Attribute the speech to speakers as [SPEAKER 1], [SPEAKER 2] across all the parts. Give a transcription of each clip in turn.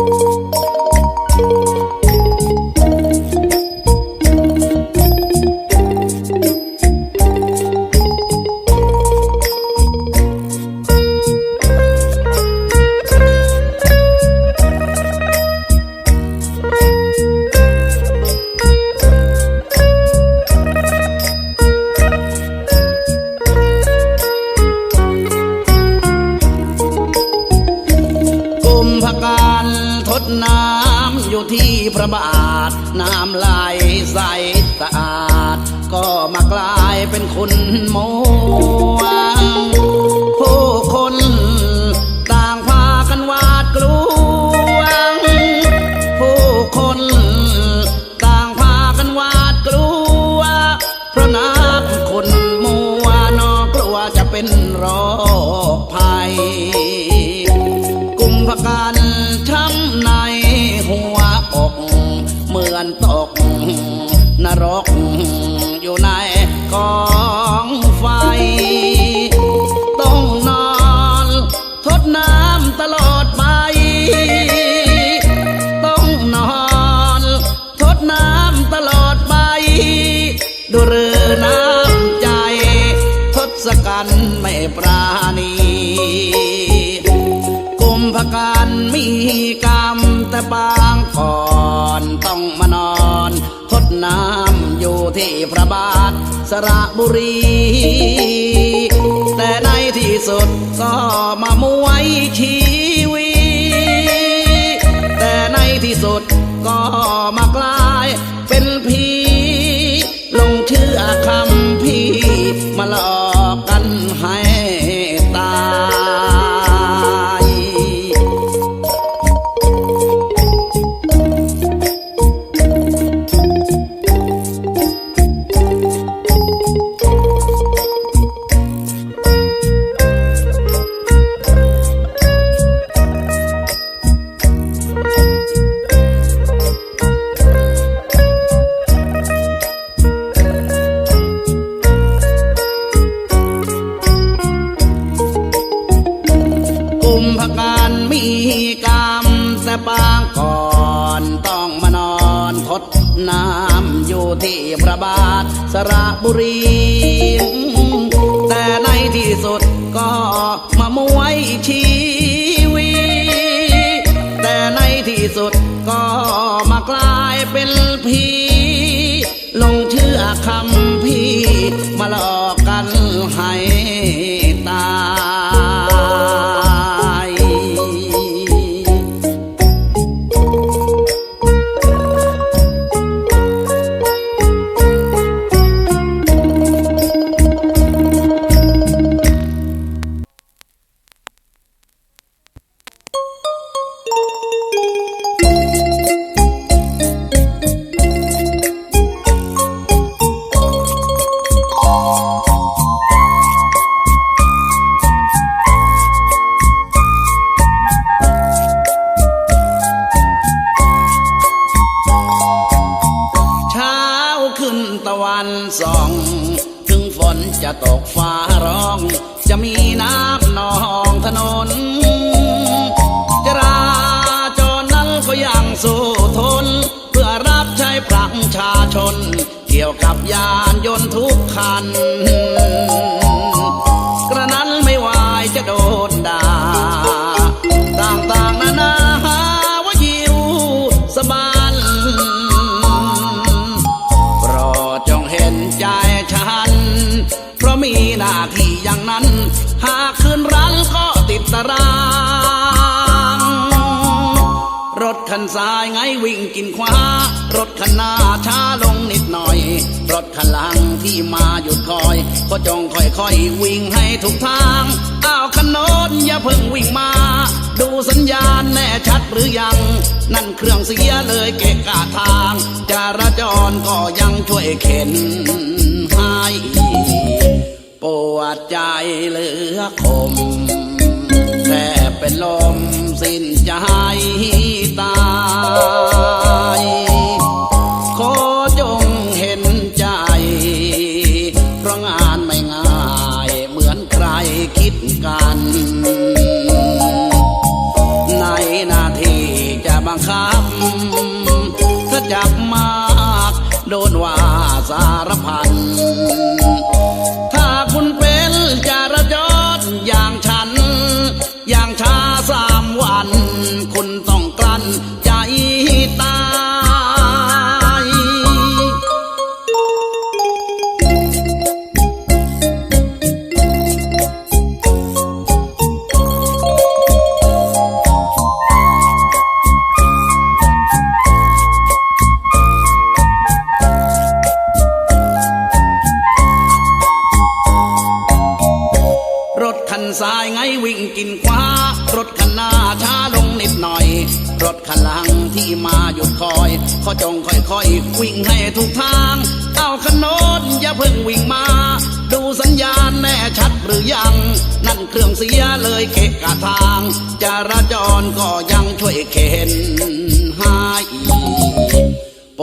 [SPEAKER 1] กุำอยู่ที่พระบาท น้ำไหลใสสะอาด ก็มากลายเป็นคุณมัวผู้คน ต่างพากันวาดกลัว นรกอยู่ในกองไฟ ต้องนอนทดน้ำตลอดไป ต้องนอนทดน้ำตลอดไป ดูเรือน้ำใจ ทศกัณฐ์ไม่ปราณีกุมภกันมีกรรมแต่บาง ก่อนต้องมานอนทดน้ำอยู่ที่พระบาทสระบุรี แต่ในที่สุดก็มามวยชีวี แต่ในที่สุดก็มากลายเป็นผีลงเชื่อคำพี่มาหลอก ชน เกี่ยวกับยานยนต์ทุกคัน กระนั้นไม่วายจะโดนด่า ต่างๆนานาหาว่ายิวสบานโปรดจงเห็นใจฉัน เพราะมีหน้าที่อย่างนั้น คันซ้ายไงวิ่งกินขวา รถคันหน้าช้าลงนิดหน่อย รถคันหลังที่มาหยุดคอย ก็จงค่อยๆวิ่งให้ถูกทางอ้าวคันโน้นอย่าเพิ่งวิ่งมา ดูสัญญาณแน่ชัดหรือยัง นั่นเครื่องเสียเลยเกะกะทางจราจรก็ยังช่วยเข็นให้ปวดใจเหลือคมแทบเป็นลมสิ้นใจายขอจงเห็นใจ เพราะงานไม่ง่ายเหมือนใครคิดกัน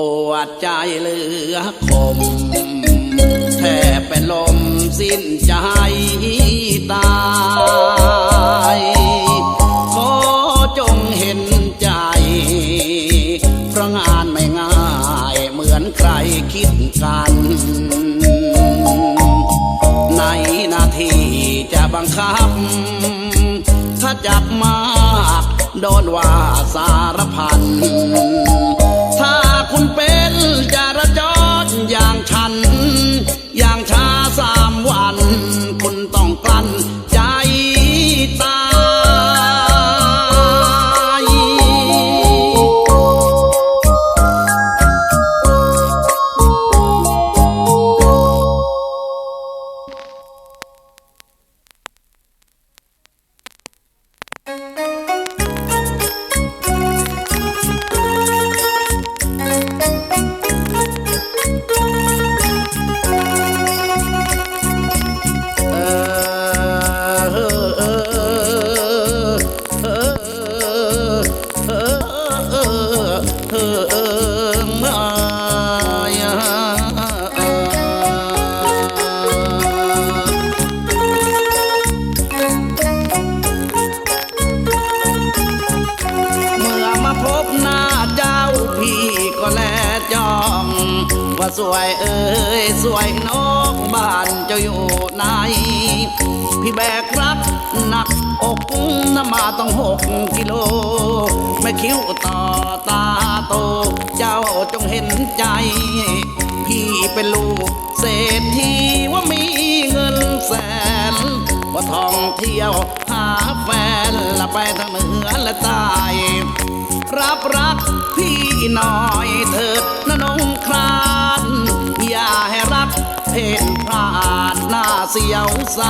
[SPEAKER 1] ปวดใจเหลือคม แทบเป็นลมสิ้นใจตายขอจงเห็นใจ เพราะงานไม่ง่ายเหมือนใครคิดกัน ในนาทีจะบังคับ ถ้าจับมากโดนว่าสารพัน คุณเป็นจราจรอ หนักอกน้ำมาต้องหกกิโล ไม่คิ้วต่อตาโต เจ้าจงเห็นใจ พี่เป็นลูกเศรษฐีว่ามีเงินแสนว่าท่องเที่ยวหาแฟนละไปทางเหนือและใต้รับรักพี่หน่อยเถิดนะน้องครา เสียวใส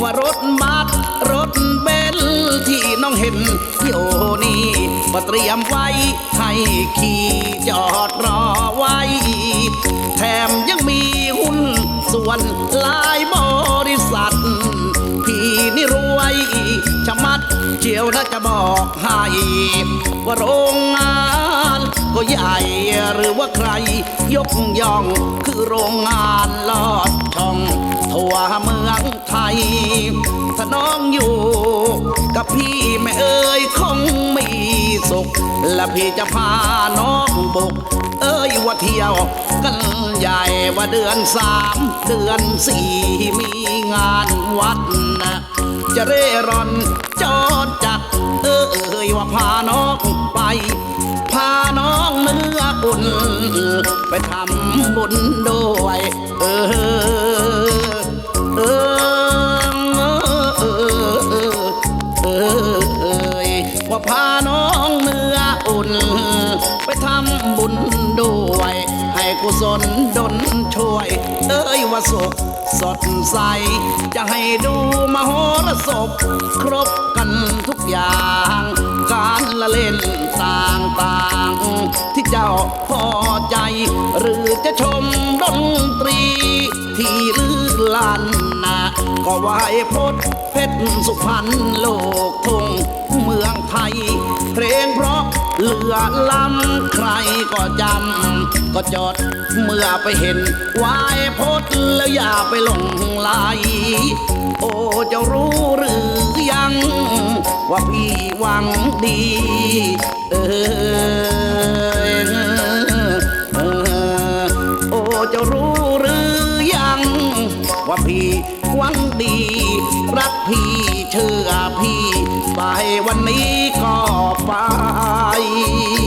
[SPEAKER 1] ว่ารถบัสรถเบนที่น้องเห็นอยู่นี่มาเตรียมไว้ให้ขี่จอดรอไว้ แถมยังมีหุ้นส่วนหลายบริษัท พี่นี่รวยชะมัดเจียวนะจะบอกให้ว่าโรงงาน ก็ใหญ่หรือว่าใคร ยกย่องคือโรงงานลอดช่องทั่วเมืองไทย ถ้าน้องอยู่กับพี่แม่เอ๋ยคงมีสุข และพี่จะพาน้องบุก เอ้ยว่าเที่ยวกันใหญ่ว่าเดือนสามเดือนสี่มีงานวัดนะจะเร่ร่อนจอดจัด เอ้ยว่าพาน้องไป พาน้องเนื้ออุ่น ไปทำบุญด้วย เออ เออ เออ เออ เออเอยว่าพาน้องเนื้ออุ่น ไปทำบุญด้วย กุศลดลช่วย เอ้ยว่าสุขสดใส จะให้ดูมโหรสพ ครบกันทุกอย่าง การละเล่นต่างๆ ที่เจ้าพอใจ หรือจะชมดนตรี ที่ลือลันนะก็ไหวพดเพชรสุพรรณโลกทงเมืองไทย เพลงเพราะ เหลือล้ำใครก็จำ ก็จดเมื่อไปเห็นวายพดแล้วอย่าไปหลงไหลโอ้จ้ารู้หรือยัง ว่าพี่หวังดี เออเออโอ้จ้ารู้หรือยัง ว่าพี่หวังดี รักพี่เชื่อพี่ไปวันนี้ ก็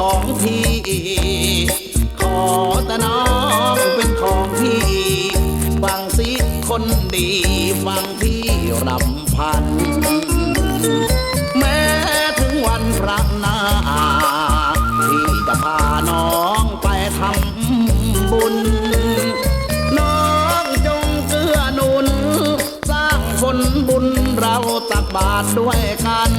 [SPEAKER 1] ของพี่ ขอแต่น้องเป็นของพี่ ฟังสิคนดี ฟังพี่รำพัน แม้ถึงวันพระนาที่จะพาน้องไปทำบุญ น้องจงเกื้อหนุน สร้างผลบุญเราตักบาตรด้วยกัน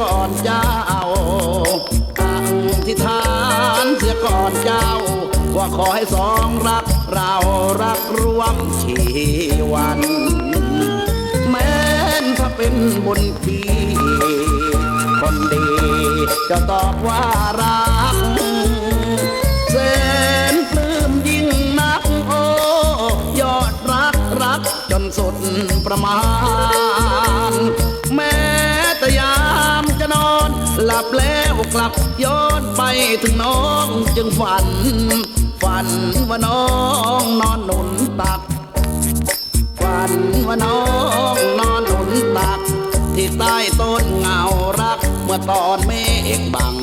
[SPEAKER 1] ก่อนเจ้าอธิษฐานเสียก่อนเจ้า ว่าขอให้สองรักเรารักร่วมชีวัน แม้นถ้าเป็นบุญทีคนดีจะตอบว่ารักแสนปลื้มยิ่งนักโอ้ยอดรักรักจนสุดประมาณแม้ ลับแล้วกลับย้อนไปถึงน้องจึงฝัน ฝันว่าน้องนอนหนุนตัก ฝันว่าน้องนอนหนุนตัก ที่ใต้ต้นเงารักเมื่อตอนเมฆบัง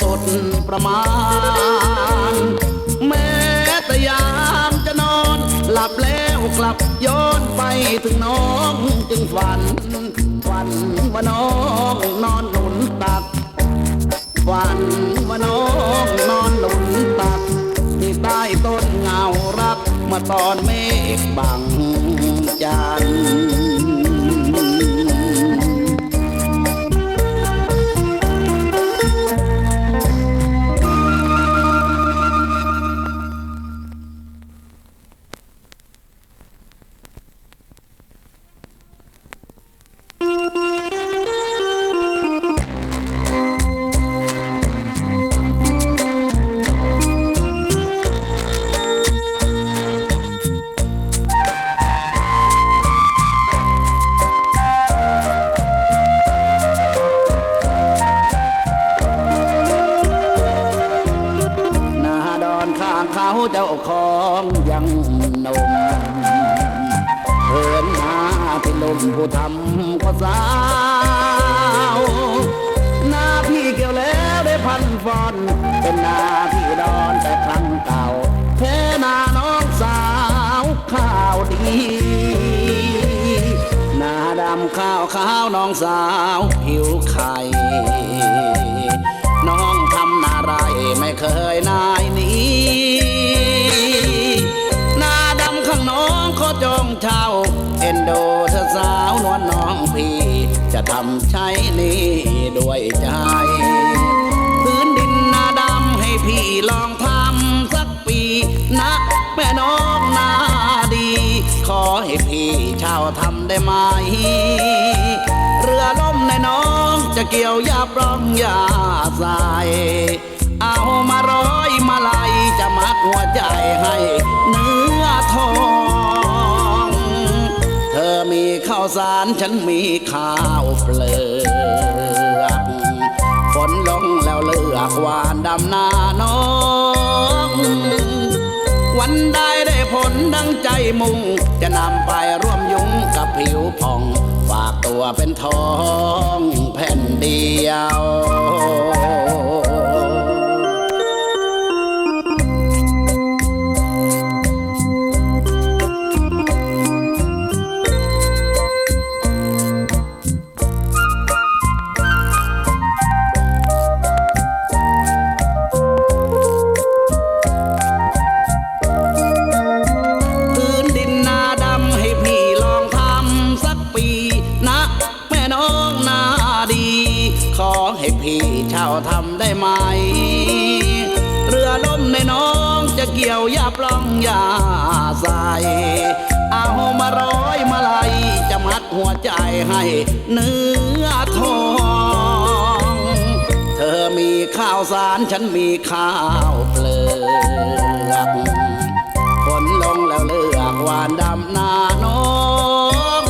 [SPEAKER 1] สุดประมาณ แม้แต่ยามจะนอน หลับแล้วกลับย้อนไปถึงน้องจึงฝัน ฝันว่าน้องนอนหนุนตัก ฝันว่าน้องนอนหนุนตัก ที่ใต้ต้นเงารักมื่อตอนเมฆบังจันทร์ เจ้าของยังนุ่มเหินมาเป็นลมผู้ทำก็สาวหน้าพี่เกี่ยวแล้วได้พันฟอน เป็นหน้าพี่ดอนแต่ครั้งเก่าแค่หน้าน้องสาวข้าวดีหน้าดำข้าวขาวน้องสาวผิวไข่ ไรไม่เคยนายหนี้หน้าดำข้างน้องขอจองเช่าเอ็นโดเธอสาวนวลน้องพี่ จะทำใช้หนี้ด้วยใจ พื้นดินนาดำให้พี่ลองทำสักปีนะแม่น้องนาดี ขอให้พี่เช่าทำได้ไหม เรือล่มในน้องจะเกี่ยวยาปล้องยาใสเอา มาร้อยมาลายจะมัดหัวใจให้เนื้อทอง เธอมีข้าวสารฉันมีข้าวเปลือกฝนลงแล้วเลือกหวานดำนาน้อง วันใดได้ผลดังใจมุ่ง จะนำไปร่วมยุ้งกับผิวผ่อง ฝากตัวเป็นทองแผ่นเดียวาวสารฉันมีข้าวเปลือกฝนลงแล้วเลือกหวานดำนาน้อง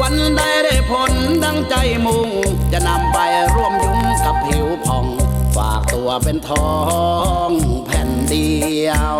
[SPEAKER 1] วันใดได้ผลดังใจมุ่ง จะนำไปร่วมยุ้งกับผิวผ่อง ฝากตัวเป็นทองแผ่นเดียว